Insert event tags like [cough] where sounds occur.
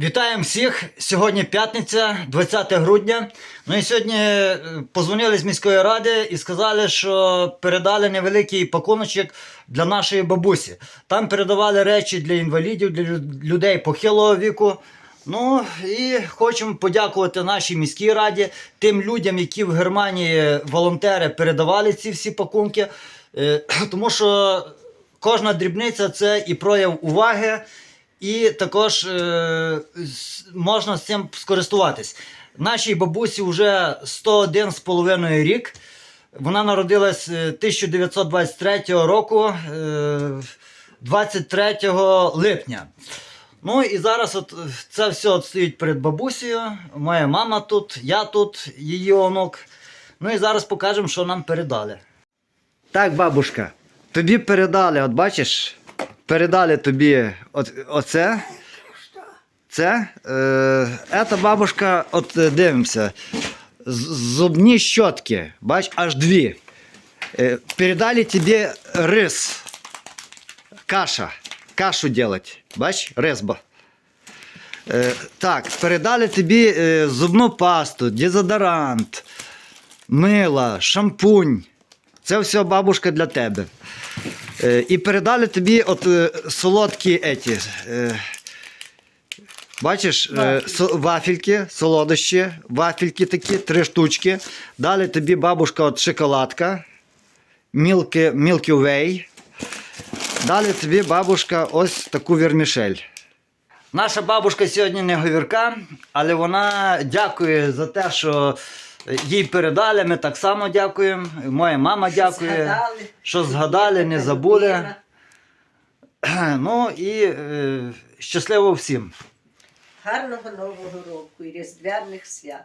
Вітаємо всіх! Сьогодні п'ятниця, 20 грудня. Ну і сьогодні е, позвонили з міської ради і сказали, що передали невеликий пакуночок для нашої бабусі. Там передавали речі для інвалідів, для людей похилого віку. Ну і хочемо подякувати нашій міській раді, тим людям, які в Германії волонтери передавали ці всі пакунки. Е, [clears throat] Тому що кожна дрібниця це і прояв уваги, і також е, можна з цим скористуватись. Нашій бабусі вже 101 з половиною рік. Вона народилась е, 1923 року, е, 23 липня. Ну і зараз от е, це все стоїть перед бабусею. Моя мама тут, я тут, її онук. Ну і зараз покажемо, що нам передали. Так, бабушка, тобі передали, от бачиш, передали тобі от, оце. Це, е, це бабушка, от е, дивимося, зубні щотки, бач, аж дві. Е, передали тобі рис, каша, кашу делать, бач, резба. Е, так, передали тобі е, зубну пасту, дезодорант, мила, шампунь. Це все бабушка для тебе. Е, і передали тобі от е, солодкі еті. Е, бачиш, е, вафельки, солодощі, вафельки такі, три штучки. Дали тобі бабушка от шоколадка, Milky Way. Далі тобі бабушка ось таку вермішель. Наша бабушка сьогодні не говірка, але вона дякує за те, що їй передали. Ми так само дякуємо. Моя мама дякує, згадали. що згадали, не забули. [clears throat] Ну і е, щасливо всім. Гарного Нового року і Різдвяних свят.